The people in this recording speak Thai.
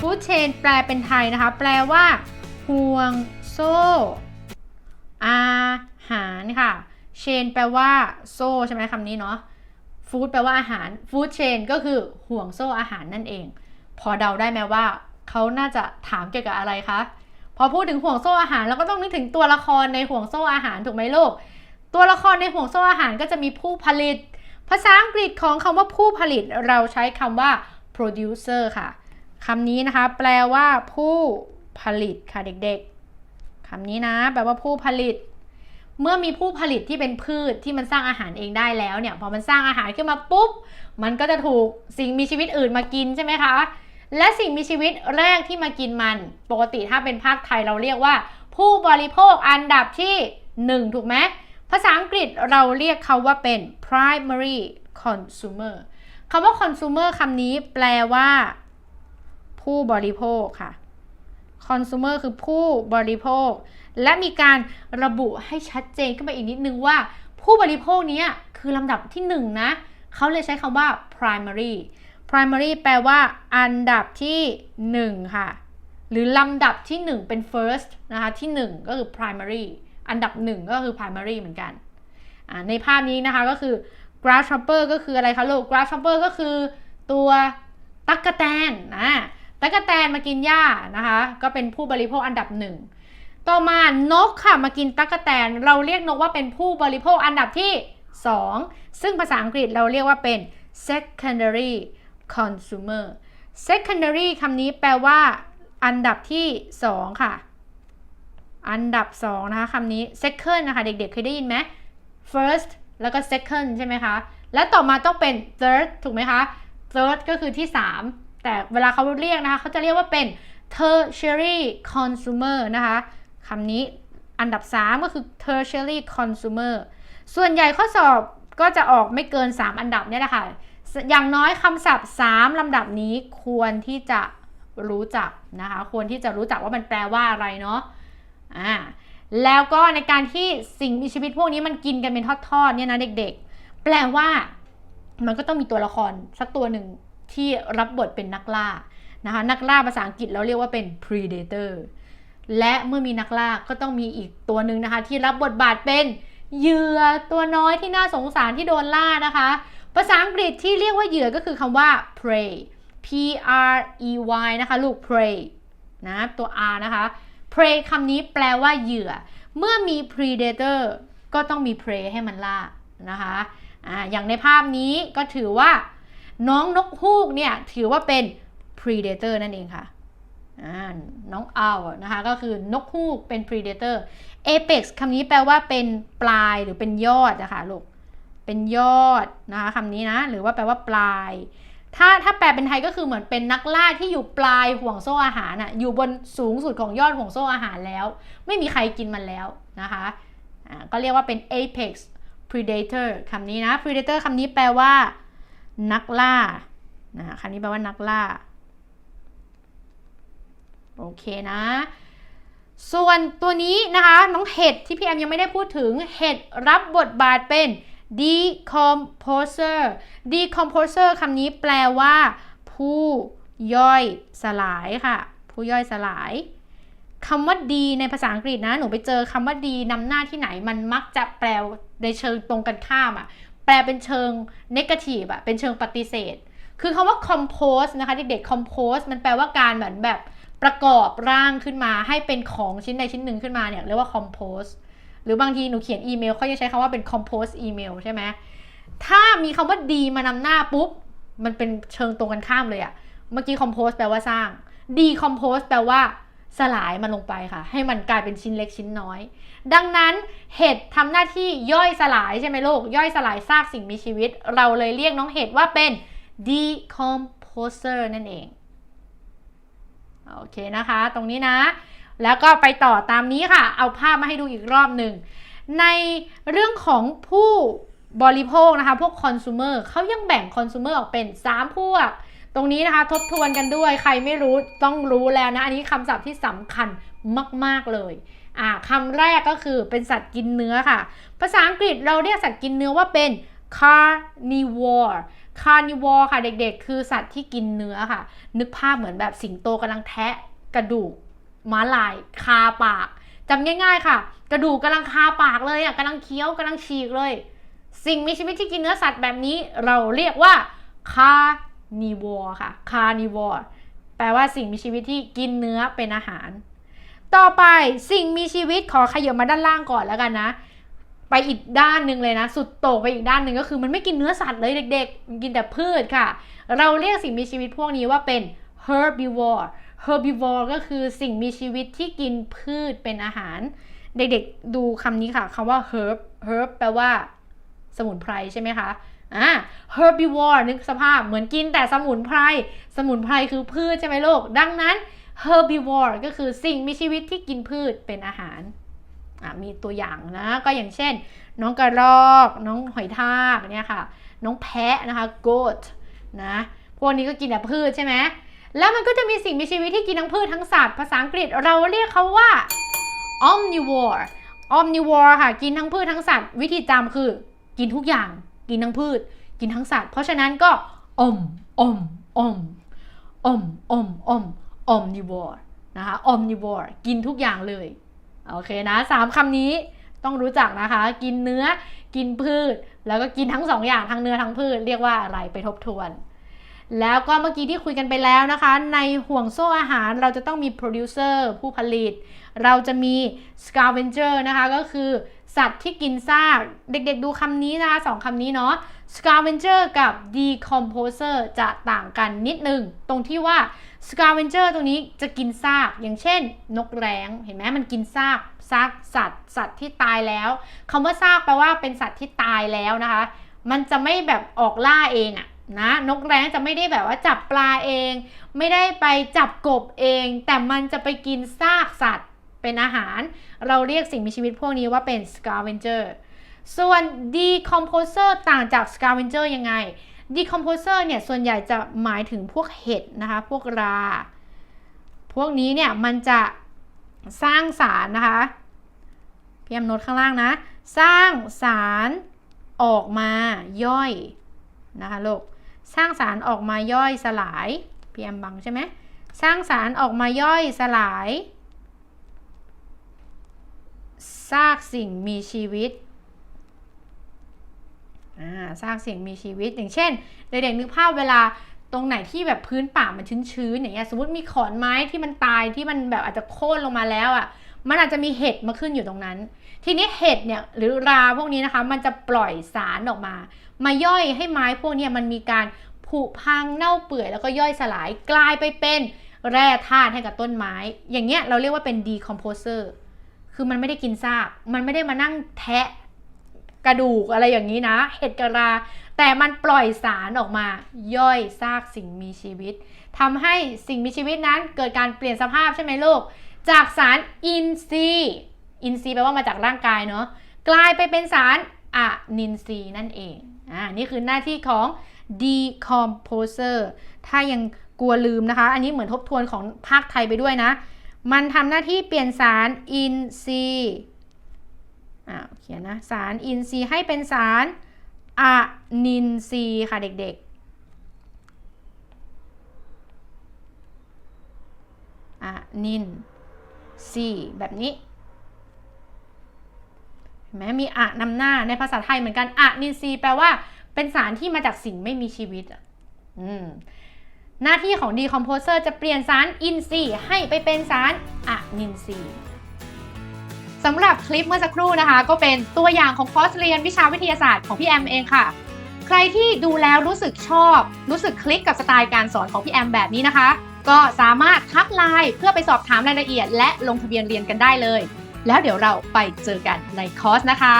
food chain แปลเป็นไทยนะคะ แปลว่าห่วงโซ่อาหารค่ะ chain แปลว่า โซ่ใช่ไหมคำนี้เนาะ food แปลว่าอาหาร food chain ก็คือห่วงโซ่อาหารนั่นเอง พอเดาได้ไหมว่าเขาน่าจะถามเกี่ยวกับอะไรคะพอพูดถึงห่วงโซ่อาหารเราก็ต้องนึกถึงตัวละครในห่วงโซ่อาหารถูกไหมลูกตัวละครในห่วงโซ่อาหารก็จะมีผู้ผลิต ภาษาอังกฤษของคำว่าผู้ผลิตเราใช้คำว่า producer ค่ะ คำนี้นะคะ แปลว่าผู้ผลิตค่ะเด็กๆคำนี้นะ แปลว่าผู้ผลิต เมื่อมีผู้ผลิตที่เป็นพืชที่มันสร้างอาหารเองได้แล้วเนี่ย พอมันสร้างอาหารขึ้นมาปุ๊บ มันก็จะถูกสิ่งมีชีวิตอื่นมากินใช่ไหมคะ และสิ่งมีชีวิตแรกที่มากินมัน ปกติถ้าเป็นภาคไทยเราเรียกว่า ผู้บริโภคอันดับที่ 1 ถูกไหมภาษาอังกฤษเราเรียกเขาว่าเป็น primary consumer คำว่า consumer คำนี้แปลว่า ผู้บริโภคค่ะ consumer คือผู้บริโภค และมีการระบุให้ชัดเจนขึ้นไปอีกนิดนึงว่า ผู้บริโภคเนี้ยคือลำดับที่ 1 นะ เขาเลยใช้คำว่า primary primary แปลว่า อันดับที่ 1 ค่ะ หรือลำดับที่ 1 เป็น first นะคะ ที่ 1 ก็คือ primary อันดับ 1 ก็คือ primary เหมือนกัน ในภาพนี้นะคะก็คือ grasshopper ก็คืออะไรคะลูก grasshopper ก็คือตัวตั๊กแตนนะ ตั๊กแตนมากินหญ้านะคะ ก็เป็นผู้บริโภคอันดับหนึ่ง ต่อมานกค่ะมากินตั๊กแตน เราเรียกนกว่าเป็นผู้บริโภคอันดับที่ 2 ซึ่งภาษาอังกฤษเราเรียกว่าเป็น secondary consumer secondary คำนี้แปลว่า อันดับที่ 2 ค่ะ อันดับ 2 นะคะคำนี้ second นะคะ เด็กๆ เคยได้ยินไหม first แล้วก็ second ใช่ไหมคะ และต่อมาต้องเป็น third ถูกไหมคะ third ก็คือที่ 3 แต่เวลาเขาเรียกนะคะเขาจะเรียกว่าเป็น tertiary consumer นะคะคำนี้อันดับ 3 ก็คือ tertiary consumer ส่วนใหญ่ข้อสอบก็จะออกไม่เกิน 3 อันดับเนี่ยแหละค่ะ อย่างน้อยคำศัพท์ 3ลำดับนี้ควรที่จะรู้จักนะคะ ควรที่จะรู้จักว่ามันแปลว่าอะไรเนาะอ่าแล้วก็ในการที่สิ่งมีชีวิตพวกนี้มันกินกันเป็นทอดๆเนี่ยนะเด็กๆ แปลว่ามันก็ต้องมีตัวละครสักตัวหนึ่ง ที่รับบทเป็นนักล่านะคะนักล่าภาษาอังกฤษเราเรียกว่าเป็น predator และเมื่อมีนักล่าก็ต้องมีอีกตัวหนึ่งนะคะ ที่รับบทบาทเป็นเหยื่อตัวน้อยที่น่าสงสารที่โดนล่านะคะ ภาษาอังกฤษที่เรียกว่าเหยื่อก็คือคำว่า prey p r e y นะคะลูก prey นะตัว r นะคะ prey คำนี้แปลว่าเหยื่อ เมื่อมี predator ก็ต้องมี prey ให้มันล่านะคะอ่าอย่างในภาพนี้ก็ถือว่า น้องนกฮูกเนี่ยถือว่าเป็น predator นั่นเองค่ะน้องอาวนะคะ ก็คือนกฮูกเป็น predator apex คำนี้แปลว่าเป็นปลายหรือเป็นยอดนะคะลูก เป็นยอดนะคะคำนี้นะ หรือว่าแปลว่าปลาย ถ้าถ้าแปลเป็นไทยก็คือเหมือนเป็นนักล่าที่อยู่ปลายห่วงโซ่อาหารน่ะอยู่บนสูงสุดของยอดห่วงโซ่อาหารแล้ว ไม่มีใครกินมันแล้วนะคะก็เรียกว่าเป็น apex predator คำนี้นะ predator คำนี้แปลว่า นักล่านะคำนี้แปลว่านักล่า โอเคนะ ส่วนตัวนี้นะคะ น้องเห็ดที่พี่แอมยังไม่ได้พูดถึง เห็ดรับบทบาทเป็น decomposer decomposer คำนี้แปลว่า ผู้ย่อยสลายค่ะ ผู้ย่อยสลายคำว่าดีในภาษาอังกฤษนะ หนูไปเจอคำว่าดีนำหน้าที่ไหนมันมักจะแปลในเชิงตรงกันข้ามอะแป ลเป็นเชิง negative อะเป็นเชิงปฏิเสธ คือคำว่า compose นะคะเด็กๆ compose มันแปลว่าการเหมือนแบบประกอบร่างขึ้นมาให้เป็นของชิ้นใดชิ้นหนึ่งขึ้นมาเนี่ยเรียกว่า compose หรือบางทีหนูเขียนอีเมลเขาจะใช้คำว่าเป็น compose email ใช่ไหมถ้ามีคำว่าดีมานำหน้าปุ๊บ มันเป็นเชิงตรงกันข้ามเลยอะเมื่อกี้ compose แปลว่าสร้าง decompose แปลว่า สลายมันลงไปค่ะ ให้มันกลายเป็นชิ้นเล็กชิ้นน้อย ดังนั้นเห็ดทำหน้าที่ย่อยสลายใช่ไหมลูกย่อยสลายซากสิ่งมีชีวิต เราเลยเรียกน้องเห็ดว่าเป็น decomposer นั่นเองโอเคนะคะ ตรงนี้นะ แล้วก็ไปต่อตามนี้ค่ะ เอาภาพมาให้ดูอีกรอบหนึ่ง ในเรื่องของผู้บริโภคนะคะ พวกคอน sumer เขายังแบ่งคอน sumer ออกเป็น 3 พวก ตรงนี้นะคะทบทวนกันด้วยใครไม่รู้ต้องรู้แล้วนะ อันนี้คำศัพท์ที่สำคัญมาก ๆ เลยอ่าคำแรกก็คือเป็นสัตว์กินเนื้อค่ะ ภาษาอังกฤษเราเรียกสัตว์กินเนื้อว่าเป็น carnivore carnivore ค่ะเด็กๆ คือสัตว์ที่กินเนื้อค่ะ นึกภาพเหมือนแบบสิงโตกำลังแทะกระดูกม้าลายคาปากจำง่าย ๆ ค่ะ กระดูกกำลังคาปากเลยอะกำลังเคี้ยวกำลังฉีกเลย สิ่งมีชีวิตที่กินเนื้อสัตว์แบบนี้เราเรียกว่า carnivore นีวอค่ะ carnivore แปลว่าสิ่งมีชีวิตที่กินเนื้อเป็นอาหาร ต่อไปสิ่งมีชีวิตขอขยับมาด้านล่างก่อนแล้วกันนะ ไปอีกด้านหนึ่งเลยนะ สุดโต่งไปอีกด้านหนึ่งก็คือมันไม่กินเนื้อสัตว์เลยเด็กๆ มันกินแต่พืชค่ะ เราเรียกสิ่งมีชีวิตพวกนี้ว่าเป็น herbivore herbivore ก็คือสิ่งมีชีวิตที่กินพืชเป็นอาหาร เด็กๆดูคำนี้ค่ะคำว่า herb herb แปลว่าสมุนไพรใช่ไหมคะ อ่า herbivore นึกสภาพเหมือนกินแต่สมุนไพร สมุนไพรคือพืชใช่ไหมลูก ดังนั้น herbivore ก็คือสิ่งมีชีวิตที่กินพืชเป็นอาหารอะมีตัวอย่างนะ ก็อย่างเช่น น้องกระรอก น้องหอยทากเนี่ยค่ะ น้องแพะนะคะ goat นะ พวกนี้ก็กินแต่พืชใช่ไหม แล้วมันก็จะมีสิ่งมีชีวิตที่กินทั้งพืชทั้งสัตว์ ภาษาอังกฤษเราเรียกเขาว่า omnivore omnivore ค่ะ กินทั้งพืชทั้งสัตว์ วิธีจำคือกินทุกอย่าง กินทั้งพืช กินทั้งสัตว์ เพราะฉะนั้นก็อมอมอมอมอมอม omnivore นะคะ omnivore กินทุกอย่างเลย โอเคนะสามคำนี้ต้องรู้จักนะคะ กินเนื้อ กินพืช แล้วก็กินทั้งสองอย่างทั้งเนื้อทั้งพืช เรียกว่าอะไรไปทบทวน แล้วก็เมื่อกี้ที่คุยกันไปแล้วนะคะ ในห่วงโซ่อาหารเราจะต้องมี producer ผู้ผลิต เราจะมี scavenger นะคะก็คือ สัตว์ที่กินซาก เด็กๆดูคำนี้นะคะสองคำนี้เนาะ scavenger กับ decomposer จะต่างกันนิดนึง ตรงที่ว่า scavenger ตรงนี้จะกินซาก อย่างเช่น นกแร้ง เห็นไหมมันกินซากซากสัตว์ สัตว์ที่ตายแล้วคำว่าซากแปลว่าเป็นสัตว์ที่ตายแล้วนะคะ มันจะไม่แบบออกล่าเองอะนะนกแร้งจะไม่ได้แบบว่าจับปลาเอง ไม่ได้ไปจับกบเอง แต่มันจะไปกินซากสัตว์ เป็นอาหาร เราเรียกสิ่งมีชีวิตพวกนี้ว่าเป็น scavenger ส่วน decomposer ต่างจาก scavenger ยังไง decomposer เนี่ยส่วนใหญ่จะหมายถึงพวกเห็ดนะคะ พวกรา พวกนี้เนี่ยมันจะสร้างสารนะคะพี่แอมโน้ตข้างล่างนะ สร้างสารออกมาย่อยนะคะลูกสร้างสารออกมาย่อยสลายพี่แอมบังใช่ไหมสร้างสารออกมาย่อยสลาย ซากสิ่งมีชีวิตซากสิ่งมีชีวิต อย่างเช่นเด็กๆนึกภาพเวลาตรงไหนที่แบบพื้นป่ามันชื้นๆอย่างเงี้ยสมมติมีขอนไม้ที่มันตายที่มันแบบอาจจะโค่นลงมาแล้วอะ่ะมันอาจจะมีเห็ดมาขึ้นอยู่ตรงนั้น ทีนี้เห็ดเนี่ยหรือราพวกนี้นะคะ มันจะปล่อยสารออกมา มาย่อยให้ไม้พวกนี้มันมีการผุพังเน่าเปื่อยแล้วก็ย่อยสลายกลายไปเป็นแร่ธาตุให้กับต้นไม้ อย่างเงี้ยเราเรียกว่าเป็น decomposer คือมัือมันไม่ได้กินซาก มันไม่ได้มานั่งแทะกระดูกอะไรอย่างนี้นะ เห็ดกระราแต่มันปล่อยสารออกมา ย่อยซากสิ่งมีชีวิตทำให้สิ่งมีชีวิตนั้นเกิดการเปลี่ยนสภาพใช่ไหมลูก จากสารอินทรีย์ อินทรีย์แปลว่ามาจากร่างกายเนาะ กลายไปเป็นสารอะนินทรีย์นั่นเอง อ่า นี่คือหน้าที่ของ decomposer ถ้ายังกลัวลืมนะคะ อันนี้เหมือนทบทวนของภาคไทยไปด้วยนะ มันทำหน้าที่เปลี่ยนสารอินทรีอ่าเขียนนะ สารอินทรีให้เป็นสารอะนินทรีค่ะเด็กๆอะนินทรีแบบนี้เห็นไหมมีอะนำหน้าในภาษาไทยเหมือนกันอะนินทรีแปลว่าเป็นสารที่มาจากสิ่งไม่มีชีวิตอะอืม หน้าที่ของ decomposer จะเปลี่ยนสารอินทรีย์ให้ไปเป็นสารอะนินทรีย์สำหรับคลิปเมื่อสักครู่นะคะ ก็เป็นตัวอย่างของคอร์สเรียนวิชาวิทยาศาสตร์ของพี่แอมเองค่ะ ใครที่ดูแล้วรู้สึกชอบ รู้สึกคลิกกับสไตล์การสอนของพี่แอมแบบนี้นะคะ ก็สามารถทักไลน์เพื่อไปสอบถามรายละเอียด และลงทะเบียนเรียนกันได้เลย แล้วเดี๋ยวเราไปเจอกันในคอร์สนะคะ